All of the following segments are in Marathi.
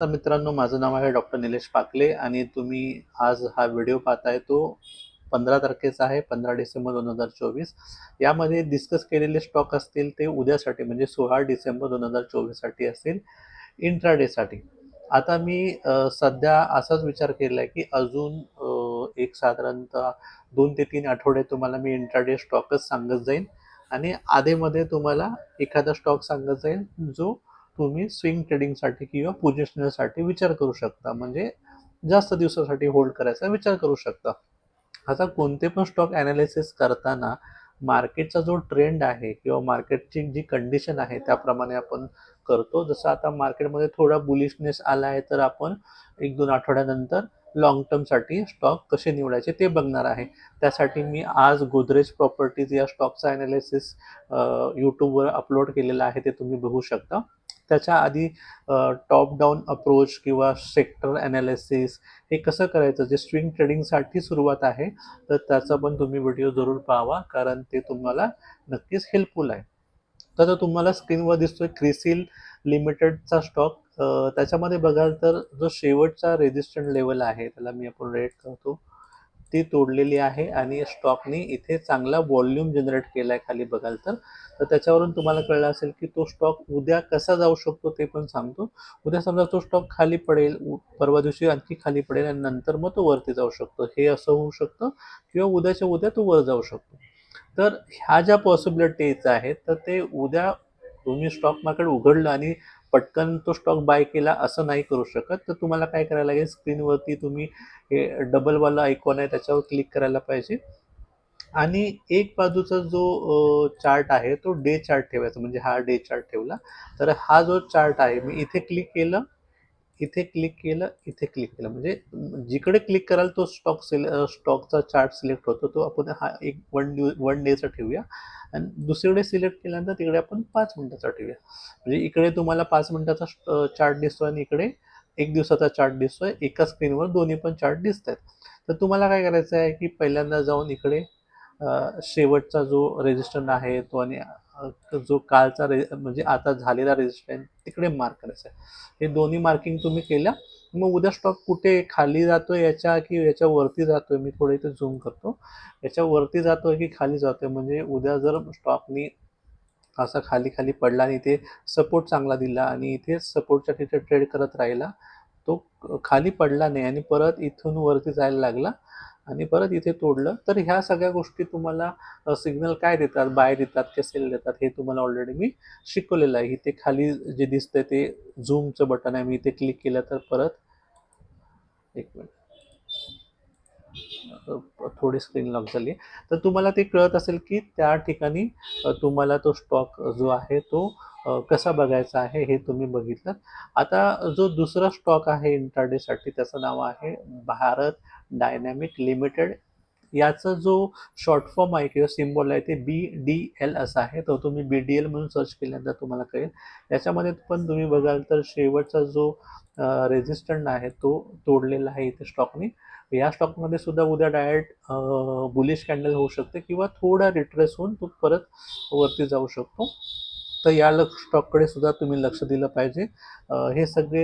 तर मित्रांनो माझं नाव आहे डॉक्टर निलेश पाकले आणि तुम्ही आज हा व्हिडिओ पाहताय तो पंधरा तारखेचा आहे पंधरा डिसेंबर दोन हजार चोवीस. यामध्ये डिस्कस केलेले स्टॉक असतील ते उद्यासाठी म्हणजे सोळा डिसेंबर दोन हजार चोवीससाठी असतील इंट्राडेसाठी आता मी सध्या असाच विचार केला आहे की अजून एक साधारणतः दोन ते तीन आठवडे तुम्हाला मी इंट्राडे स्टॉकच सांगत जाईन आणि आधेमध्ये तुम्हाला एखादा स्टॉक सांगत जाईल जो तुम्ही स्विंग ट्रेडिंगसाठी किंवा पोझिशनसाठी विचार करू शकता. म्हणजे जास्त दिवसासाठी होल्ड करायचा विचार करू शकता. आता कोणते पण स्टॉक ॲनालिसिस करताना मार्केटचा जो ट्रेंड आहे किंवा मार्केटची जी कंडिशन आहे त्याप्रमाणे आपण करतो. जसं आता मार्केटमध्ये थोडा बुलिशनेस आला आहे तर आपण एक दोन आठवड्यानंतर लॉंग टर्मसाठी स्टॉक कसे निवडायचे ते बघणार आहे. त्यासाठी मी आज गोदरेज प्रॉपर्टीज या स्टॉकचा ॲनालिसिस यूट्यूबवर अपलोड केलेला आहे ते तुम्ही बघू शकता. त्याच्या आधी टॉप डाऊन अप्रोच किंवा सेक्टर ॲनालिसिस हे कसं करायचं? जे स्विंग ट्रेडिंगसाठी सुरुवात आहे तर त्याचा पण तुम्ही व्हिडिओ जरूर पाहावा कारण ते तुम्हाला नक्कीच हेल्पफुल आहे. तर तुम्हाला स्क्रीनवर दिसतोय क्रिसिल लिमिटेडचा स्टॉक त्याच्यामध्ये बघाल तर जो शेवटचा रेजिस्टंट लेवल आहे त्याला मी आपण रेट करतो. ती तोडलेली आहे आणि स्टॉकने इथे चांगला व्हॉल्यूम जनरेट केला आहे खाली बघाल तर. तर त्याच्यावरून तुम्हाला कळलं असेल की तो स्टॉक उद्या कसा जाऊ शकतो ते पण सांगतो. उद्या समजा तो स्टॉक खाली पडेल उ- परवा दिवशी आणखी खाली पडेल आणि नंतर मग तो वरती जाऊ शकतो. हे असं होऊ शकतं किंवा उद्याच्या उद्या तो वर जाऊ शकतो. तर ह्या ज्या पॉसिबिलिटीज आहेत तर ते उद्या तुम्ही स्टॉक मार्केट उघडलं आणि पटकन तो स्टॉक बाय केला असं नाही करू शकत. तर तुम्हाला काय करायला लागेल? स्क्रीनवरती तुम्ही हे डबलवाला आयकॉन आहे त्याच्यावर क्लिक करायला पाहिजे. आणि एक बाजूचा जो चार्ट आहे तो डे चार्ट ठेवायचा. म्हणजे हा डे चार्ट ठेवला. तर हा जो चार्ट आहे मी इथे क्लिक केलं. इथे क्लिक केलं इथे क्लिक केलं. म्हणजे जिकडे क्लिक कराल तो स्टॉक सिले स्टॉकचा चार्ट सिलेक्ट होतो. तो आपण हा एक वन ड्यू वन डेचा ठेवूया. आणि दुसरीकडे सिलेक्ट केल्यानंतर तिकडे आपण पाच मिनिटाचा ठेवूया. म्हणजे इकडे तुम्हाला पाच मिनिटाचा चार्ट दिसतो आणि इकडे एक दिवसाचा चार्ट दिसतोय. एका स्क्रीनवर दोन्ही पण चार्ट दिसत आहेत तर तुम्हाला काय करायचं आहे की पहिल्यांदा जाऊन इकडे शेवटचा जो रेजिस्टंट आहे तो आणि जो कालचा रे म्हणजे आता झालेला रेजिस्टन्स तिकडे मार्क करायचा आहे. हे दोन्ही मार्किंग तुम्ही केल्या मग उद्या स्टॉक कुठे खाली जातो याच्या की याच्या वरती जातोय? मी थोडं इथे झूम करतो. याच्या वरती जातोय की खाली जातोय? म्हणजे उद्या जर स्टॉकनी असा खाली खाली पडला आणि इथे सपोर्ट चांगला दिला आणि इथे सपोर्टच्या तिथे ट्रेड करत राहिला तो खाली पडला नाही आणि परत इथून वरती जायला लागला आणि परत इथे तोडलं तर ह्या सगळ्या गोष्टी तुम्हाला सिग्नल काय देतात? बाय देतात की सेल देतात? हे तुम्हाला ऑलरेडी मी शिकवलेलं आहे. इथे खाली जे दिसतंय ते झूमचं बटन आहे. मी इथे क्लिक केलं तर परत एक मिनिट थोडी स्क्रीन लॉक झाली. तर तुम्हाला ते कळत असेल की त्या ठिकाणी तुम्हाला तो स्टॉक जो आहे तो कसा बघायचा आहे हे तुम्ही बघितलं. आता जो दुसरा स्टॉक आहे इंट्राडेसाठी त्याचं नाव आहे भारत डायनॅमिक लिमिटेड याचा जो शॉर्ट फॉर्म आहे किंवा सिम्बॉल आहे ते बी डी एल असं आहे. तर तुम्ही बी डी एल म्हणून सर्च केल्यानंतर तुम्हाला कळेल. याच्यामध्ये पण तुम्ही बघाल तर शेवटचा जो रेजिस्टंट आहे तो तोडलेला आहे इथे स्टॉकने या स्टॉकमध्ये सुद्धा उद्या डायरेक्ट बुलिश कॅन्डल होऊ शकते किंवा थोडा रिट्रेस होऊन तो परत वरती जाऊ शकतो. तर या लक्ष स्टॉककडे सुद्धा तुम्ही लक्ष दिलं पाहिजे. हे सगळे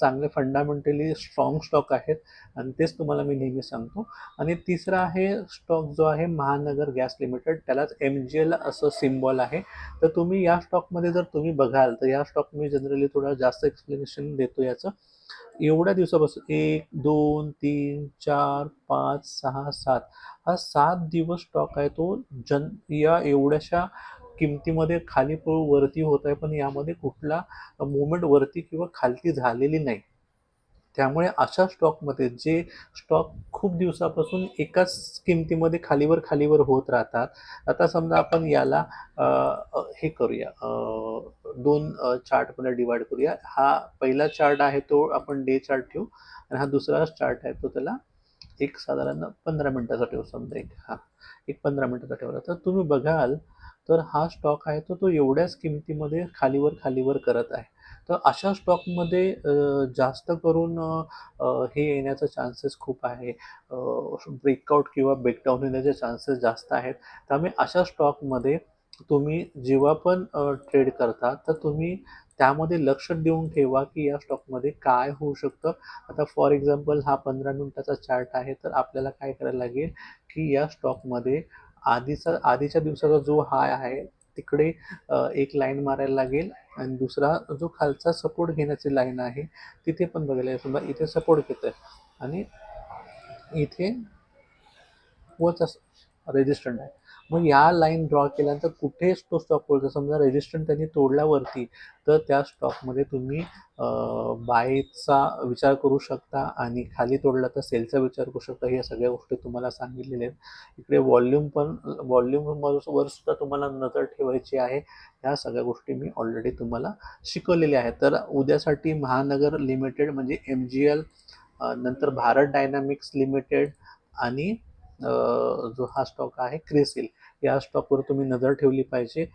चांगले फंडामेंटली स्ट्रॉंग स्टॉक आहेत आणि तेच तुम्हाला मी नेहमी सांगतो. आणि तिसरा आहे स्टॉक जो आहे महानगर गॅस लिमिटेड त्यालाच एम जी एल असं सिम्बॉल आहे. तर तुम्ही या स्टॉकमध्ये जर तुम्ही बघाल तर या स्टॉक मी जनरली थोडं जास्त एक्सप्लेनेशन देतो याचं. एवढ्या दिवसापासून एक दोन तीन चार पाच सहा सात हा सात दिवस स्टॉक आहे तो जन या एवढ्याशा किमतीमध्ये खाली पळू वरती होत आहे पण यामध्ये कुठला मुवमेंट वरती किंवा खालती झालेली नाही. त्यामुळे अशा स्टॉकमध्ये जे स्टॉक खूप दिवसापासून एकाच किमतीमध्ये खालीवर खालीवर होत राहतात आता समजा आपण याला हे करूया दोन चार्टमध्ये डिवाइड करूया. हा पहिला चार्ट आहे तो आपण डे चार्ट ठेवू आणि हा दुसरा चार्ट आहे तो त्याला एक साधारण पंधरा मिनिटाचा ठेवू. समजा एक हा एक पंधरा मिनिटाचा ठेवला. तर तुम्ही बघाल तर हा स्टॉक आहे तो तो एवढ्याच किमतीमध्ये खालीवर खालीवर करत आहे. तर अशा स्टॉकमध्ये जास्त करून हे येण्याचा चान्सेस खूप आहे. ब्रेकआउट किंवा ब्रेकडाऊन येण्याचे चान्सेस जास्त आहेत. त्यामुळे अशा स्टॉकमध्ये तुम्ही जेव्हा पण ट्रेड करता तर तुम्ही त्यामध्ये लक्ष देऊन ठेवा की या स्टॉकमध्ये काय होऊ शकतं. आता फॉर एक्झाम्पल हा पंधरा मिनिटाचा चार्ट आहे तर आपल्याला काय करायला लागेल की या स्टॉकमध्ये आधीचा आधीच्या दिवसाचा जो हाय आहे तिकडे एक लाईन मारायला लागेल आणि दुसरा जो खालचा सपोर्ट घेण्याची लाईन आहे तिथे पण बघायला समजा इथे सपोर्ट घेतोय आणि इथे वरचा रेजिस्टंट आहे मग या लाईन ड्रॉ केल्यानंतर कुठेच तो स्टॉक पडतो समजा रेजिस्टंट त्यांनी तोडल्यावरती तर त्या स्टॉकमध्ये तुम्ही बायचा विचार करू शकता आणि खाली तोडला तर सेलचा विचार करू शकता. ह्या सगळ्या गोष्टी तुम्हाला सांगितलेल्या आहेत. इकडे वॉल्यूम पण वॉल्यूमवर सुद्धा तुम्हाला नजर ठेवायची आहे. ह्या सगळ्या गोष्टी मी ऑलरेडी तुम्हाला शिकवलेल्या आहेत. तर उद्यासाठी महानगर लिमिटेड म्हणजे एम जी एल नंतर भारत डायनामिक्स लिमिटेड आणि जो हा स्टॉक आहे क्रेसिल या स्टॉकवर तुम्ही नजर ठेवली पाहिजे.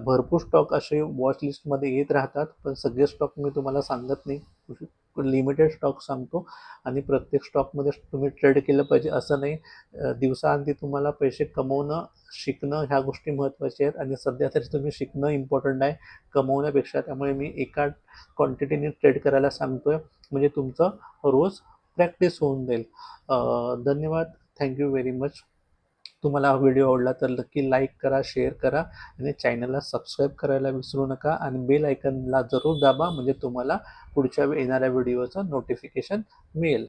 भरपूर स्टॉक असे वॉच लिस्टमध्ये येत राहतात पण सगळे स्टॉक मी तुम्हाला सांगत नाही. लिमिटेड स्टॉक सांगतो आणि प्रत्येक स्टॉकमध्ये तुम्ही ट्रेड केलं पाहिजे असं नाही. अ, दिवसाअंती तुम्हाला पैसे कमवणं शिकणं ह्या गोष्टी महत्त्वाच्या आहेत आणि सध्या तरी तुम्ही शिकणं इम्पॉर्टंट आहे. कमवण्यापेक्षा त्यामुळे मी एका क्वांटिटीने ट्रेड करायला सांगतोय. म्हणजे तुमचं रोज प्रॅक्टिस होऊन जाईल. धन्यवाद. थँक्यू व्हेरी मच तुम्हाला हा व्हिडिओ आवडला तर नक्की लाईक करा शेअर करा आणि चॅनलला सबस्क्राईब करायला विसरू नका आणि बेल आयकनला जरूर दाबा म्हणजे तुम्हाला पुढच्या येणाऱ्या व्हिडिओचं नोटिफिकेशन मिळेल.